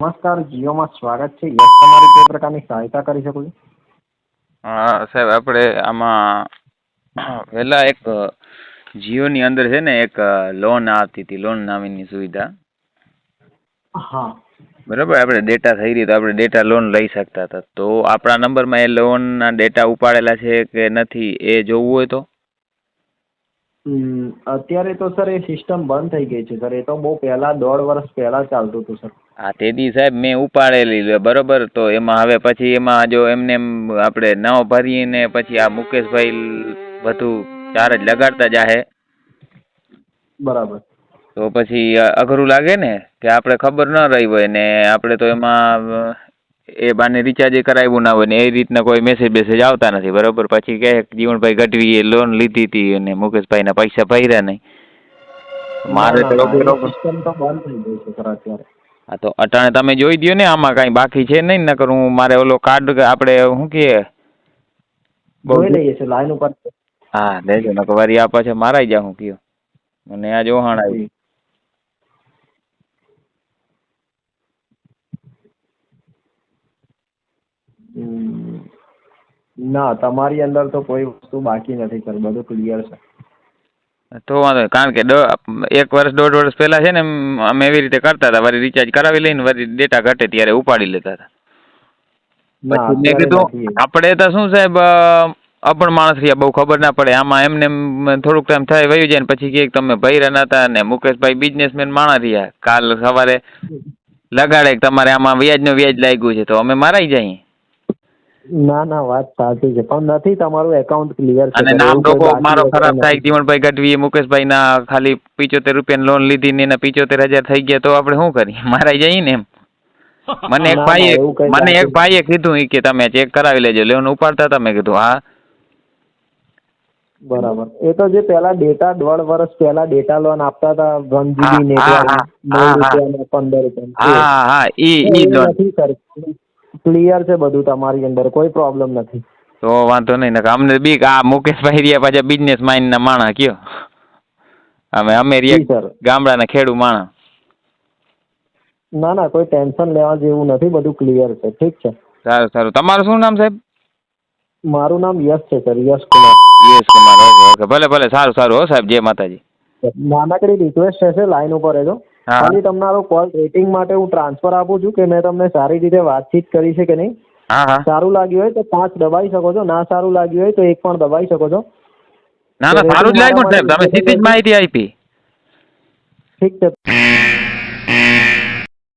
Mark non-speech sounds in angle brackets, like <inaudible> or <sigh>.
નમસ્કાર જીઓમાં સ્વાગત છે. યસ તમારી કઈ પ્રકારની સહાયતા કરી શકું છું? હા સાહેબ આપણે આમાં પહેલાં એક જીઓની અંદર છે ને એક લોન આવતી હતી લોન નામીની સુવિધા. હા. બરાબર આપણે ડેટા થઈ રહી તો આપણે ડેટા લોન લઈ શકતા હતા. તો આપણા નંબરમાં એ લોનના ડેટા ઉપાડેલા છે કે નથી એ જોવું હોય તો? અત્યારે તો સર એ સિસ્ટમ બંધ થઈ ગઈ છે સર. એ તો બહુ પહેલાં દોઢ વર્ષ પહેલાં ચાલતું હતું સર. હા તે દી સાહેબ મેં ઉપાડેલી બરોબર? તો એમાં હવે પછી એમાં જો એમને એમ આપણે ન ભરીને પછી આ મુકેશભાઈ બધું ચાર્જ લગાડતા જાહે. બરાબર. તો પછી અઘરું લાગે ને કે આપણે ખબર ન રહી હોય ને આપણે તો એમાં એ બાને રિચાર્જ કરાવ્યું ના હોય ને એ રીતના કોઈ મેસેજ બેસેજ આવતા નથી બરોબર? પછી કહે જીવનભાઈ જીવણભાઈ ગઢવીએ લોન લીધી હતી અને મુકેશભાઈના પૈસા ભર્યા નહીં. મારે તો બંધ થઈ ગઈ છે અત્યારે. હા તો અટાણે તમે જોઈ દ્યો ને આમાં કાંઈ બાકી છે નહીં નકર હું મારે ઓલો કાર્ડ આપણે શું કહીએ? જોઈ લઈએ છે લાઈન ઉપર. હા લેજો નકર વારી આ પાછા મારાઈ જા હું કયો. મને આ જોહાણ આવી. ના તમારી અંદર તો કોઈ વસ્તુ બાકી નથી સર બધું ક્લિયર છે. તો વાંધો નહીં. કારણ કે એક વર્ષ દોઢ વર્ષ પહેલા છે ને અમે એવી રીતે કરતા હતા. વળી રિચાર્જ કરાવી લઈને વળી ડેટા ઘટે ત્યારે ઉપાડી લેતા હતા. પછી મેં કીધું. આપણે તો શું સાહેબ અ, અભણ માણસ રહ્યા બહુ ખબર ના પડે. આમાં એમને થોડુંક ટાઈમ થાય વયું જાય ને પછી કે તમે ભૈરા હતા ને મુકેશભાઈ બિઝનેસમેન માણા રહ્યા. કાલ સવારે લગાડે તમારે આમાં વ્યાજનું વ્યાજ લાગ્યું છે તો અમે મારાઈ જઈએ. ના ના વાત સાચી છે. પણ નથી તમારું એકાઉન્ટ ક્લિયર છે અને નામ કોઈ મારો ખરાબ થાય થાય ગઢવી મુકેશભાઈ મુકેશભાઈના ખાલી પિચોતેર રૂપિયાની લોન લીધી ને એના પિચોતેર હજાર થઈ ગયા તો આપણે શું કરીએ? <laughs> મારા જઈએ ને એમ. મને એક ના, ના, ભાઈએ મને એક ભાઈએ કીધું કે તમે ચેક કરાવી લેજો. લોન ઉપાડતા તમે કીધું હા. બરાબર. એ તો જે પેલા ડેટા દોઢ વર્ષ પહેલા ડેટા લોન આપતા હતા વન જીબી. રૂપિયા પંદર રૂપિયા હા હા ઈ ઈ લોન ક્લિયર છે બધું તમારી અંદર કોઈ પ્રોબ્લેમ નથી. તો વાંધો નહીં અમને બીક આ મુકેશભાઈ રહ્યા પાછા બિઝનેસ માઇન્ડ ના માણા કયો? અમે અમે રહ્યા ગામડાના ખેડૂ માણા. ના ના કોઈ ટેન્શન લેવા જેવું નથી બધું ક્લિયર છે ઠીક છે. સારું સારું. તમારું શું નામ સાહેબ? મારું નામ યશ છે sir Yash Kumar. Yash Kumar okay okay. ભલે ભલે સારું સારું હો સાહેબ જય માતાજી. નાનકડી રિક્વેસ્ટ હશે લાઈન ઉપર રહેજો. હા. તમને તમારો કોલ રેટિંગ માટે હું ટ્રાન્સફર આપું છું કે મેં તમને સારી રીતે વાતચીત કરી છે કે નહીં. સારું લાગ્યું હોય તો પાંચ દબાઈ શકો છો ના સારું લાગ્યું હોય તો એક પણ દબાઈ શકો છો. ના ના સારું જ લાગ્યું સાહેબ. તમે સીધી જ માહિતી આપી. ઠીક છે.